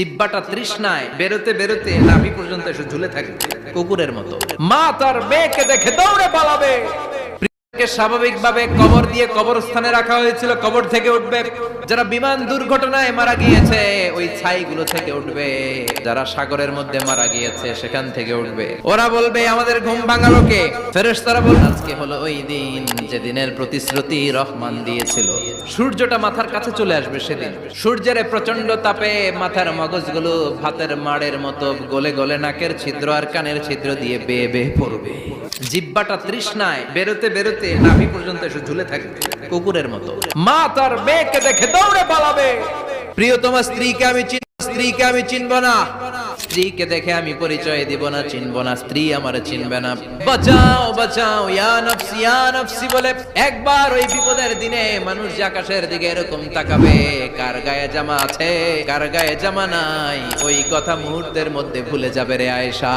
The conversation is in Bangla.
জিব্বাটা তৃষ্ণায় বেরোতে বেরোতে নাভি পর্যন্ত এসে ঝুলে থাকে কুকুরের মতো। মা তার মেয়েকে দেখে দৌড়ে পালাবে। স্বাভাবিকভাবে কবর দিয়ে কবরস্থানে রাখা হয়েছিল। কবর থেকে উঠবে যারা বিমান দুর্ঘটনায় মারা গিয়েছে, ওই ছাইগুলো থেকে উঠবে। যারা সাগরের মধ্যে মারা গিয়েছে, সেখান থেকে উঠবে। ওরা বলবে, আমাদের ঘুম আজকে হলো ওই দিন যেদিনের প্রতিশ্রুতি রহমান দিয়েছিল। সূর্যটা মাথার কাছে চলে আসবে সেদিন। সূর্যের প্রচণ্ড তাপে মাথার মগজগুলো ভাতের মাড়ের মতো গলে গলে নাকের ছিদ্র আর কানের ছিদ্র দিয়ে বেয়ে বেয়ে পড়বে। জিব্বাটা তৃষ্ণায় বেরোতে বেরোতে নাভি পর্যন্ত এসে ঝুলে থাকে, কুকুরের মতো। মা তার মেয়েকে দেখে দৌড়ে পালাবে। প্রিয় তোমার স্ত্রীকে আমি স্ত্রীকে আমি চিনব না। স্ত্রীকে দেখে আমি পরিচয় দিব না, চিনব না। স্ত্রী আমার চিনবে না। বাঁচাও বাঁচাও, ইয়া নফসি ইয়া নফসি বলে একবার ওই বিপদের দিনে মানুষ যে আকাশের দিকে এরকম তাকাবে, কার গায়ে জামা আছে, কার গায়ে জামা নাই, ওই কথা মুহূর্তের মধ্যে ভুলে যাবে রে আয়েশা।